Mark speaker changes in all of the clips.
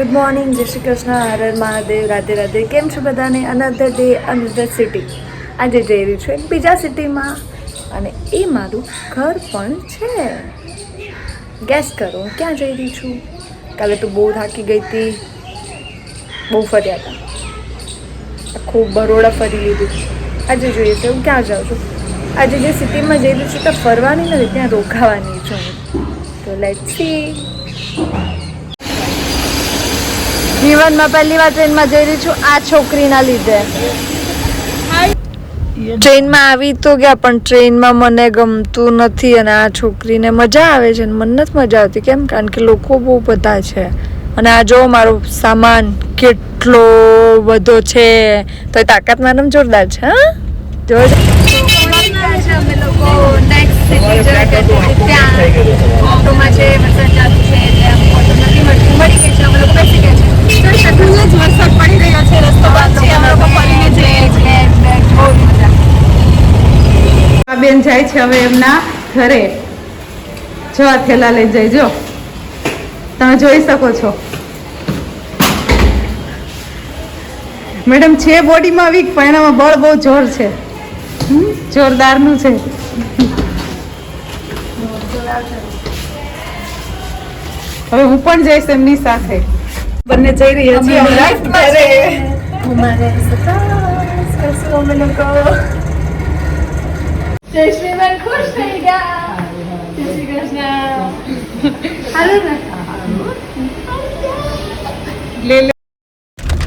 Speaker 1: Good morning જય શ્રી કૃષ્ણ, હર મહાદેવ, રાધે રાધે. કેમ છો બધાને? અનધર ડે અનધર સિટી આજે જઈ રહી છું એક બીજા સિટીમાં અને એ મારું ઘર પણ છે. ગેસ કરો હું ક્યાં જઈ રહી છું? કાલે તો બહુ થાકી ગઈ હતી. બહુ ફર્યા હતા. ખૂબ બરોડા ફરી લીધું. આજે જોઈએ છે, હું ક્યાં જાઉં છું? આજે જે સિટીમાં જઈ રહી છું, ત્યાં ફરવાની નથી, ત્યાં રોકાવાની છું. તો લેટ સી જીવનમાં પહેલી વાર ટ્રેનમાં જઈ રહી છું આ છોકરીના લીધે. ટ્રેનમાં આવી તો ગયા, પણ ટ્રેનમાં મને ગમતું નથી અને આ છોકરીને મજા આવે છે અને મને નથી મજા આવતી. કેમ? કારણ કે લોકો બહુ બધા છે. અને આ જો મારો સામાન કેટલો બધો છે. તો એ તાકાત મારમ જોરદાર છે, હા? જો અમે લોકો નેક્સ્ટ સિટી ત્યાં ઓટોમાં છે વરસાદ ચાલુ છે એટલે ઓટો નથી મળતી મળી ગઈ છે અમે લોકો બેસી ગયા છે જોઈ શકો છો જ વરસાદ પડી રહ્યો છે રસ્તો બંધ છે અમે લોકો ફરીને જઈએ છીએ બહુ મજા
Speaker 2: આ બેન જાય છે હવે એમના ઘરે. જો આ થેલા લઈ જઈજો તમે જોઈ શકો છો. મેડમ છે બોડીમાં વીક પણ એનામાં બળ બહુ જોર છે. જોરદારનું છે. હવે હું પણ જઈશ એમની સાથે. બંને જઈ
Speaker 1: અમે લોકો. જય શ્રી બેન ખુશ થઈ ગયા જય શ્રી કૃષ્ણ હાલો ને
Speaker 2: લે લે.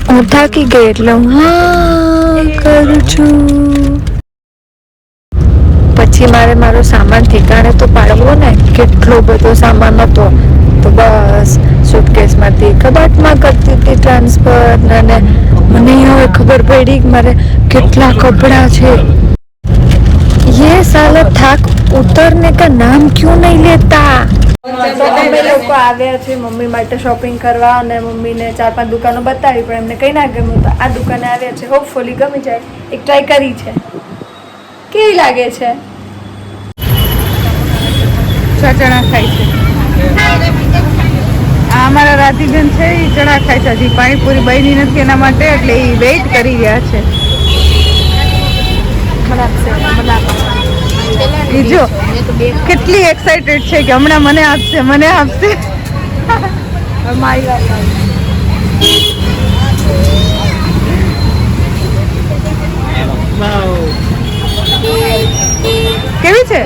Speaker 1: હું થાકી ગઈ એટલે હું હા કરું છું. પછી મારે મારો સામાન ઠેકાણે તો પાડવો ને? કેટલો બધો સામાન હતો. તો બસ સુટકેસમાંથી કબાટમાં કરતી હતી ટ્રાન્સફર અને મને હવે ખબર પડી કે મારે કેટલા કપડાં છે. ये साला થાક ઉતરને का नाम क्यों नहीं लेता તો અમે લોકો આવ્યા છે મમ્મી માટે શોપિંગ કરવા અને મમ્મીને ચાર પાંચ દુકાનો બતાવી પણ એમને કઈ ના ગમ્યું તો આ દુકાને આવ્યા છે હોપફુલી ગમી જાય એક ટ્રાય કરી છે કેવી લાગે છે
Speaker 2: છ ચણા ખાય છે આ અમારા રાધીબેન છે એ ચણા ખાય છે હજી પાણીપુરી બની નથી એના માટે એટલે એ વેઇટ કરી રહ્યા છે એ જો કેટલી એક્સાઇટેડ છે કે હમણાં મને આપશે મને આપશે.
Speaker 1: મારી વાત
Speaker 2: કેવી છે?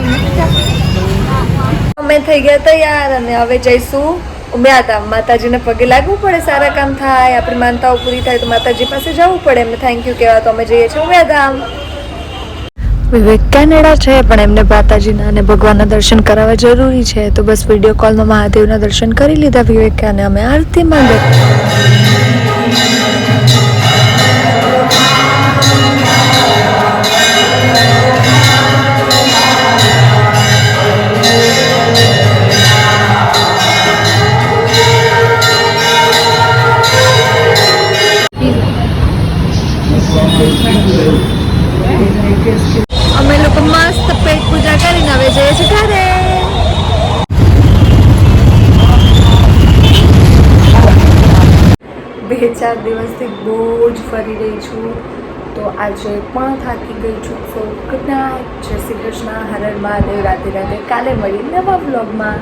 Speaker 1: અમે થઈ ગયા તૈયાર અને હવે જઈશું ઉમ્યાધામ માતાજીને પગે લાગવું પડે સારા કામ થાય આપણી માનતાઓ પૂરી થાય તો માતાજી પાસે જવું પડે. એમને થેન્ક યુ કહેવા તો અમે જઈએ છીએ ઉમ્યાધામ વિવેક કેનેડા છે, પણ એમને માતાજીના અને ભગવાનના દર્શન કરાવવા જરૂરી છે. તો બસ વીડિયો કોલમાં મહાદેવના દર્શન કરી લીધા વિવેક અને અમે આરતીમાં ગયા હવે જઈએ છીએ બે ચાર દિવસથી બહુ જ ફરી રહી છું. તો આજે પણ થાકી ગઈ છું. So good night. જય શ્રી કૃષ્ણ. હરણ હર મહાદેવ. રાધે રાધે. કાલે મળી નવા બ્લોગમાં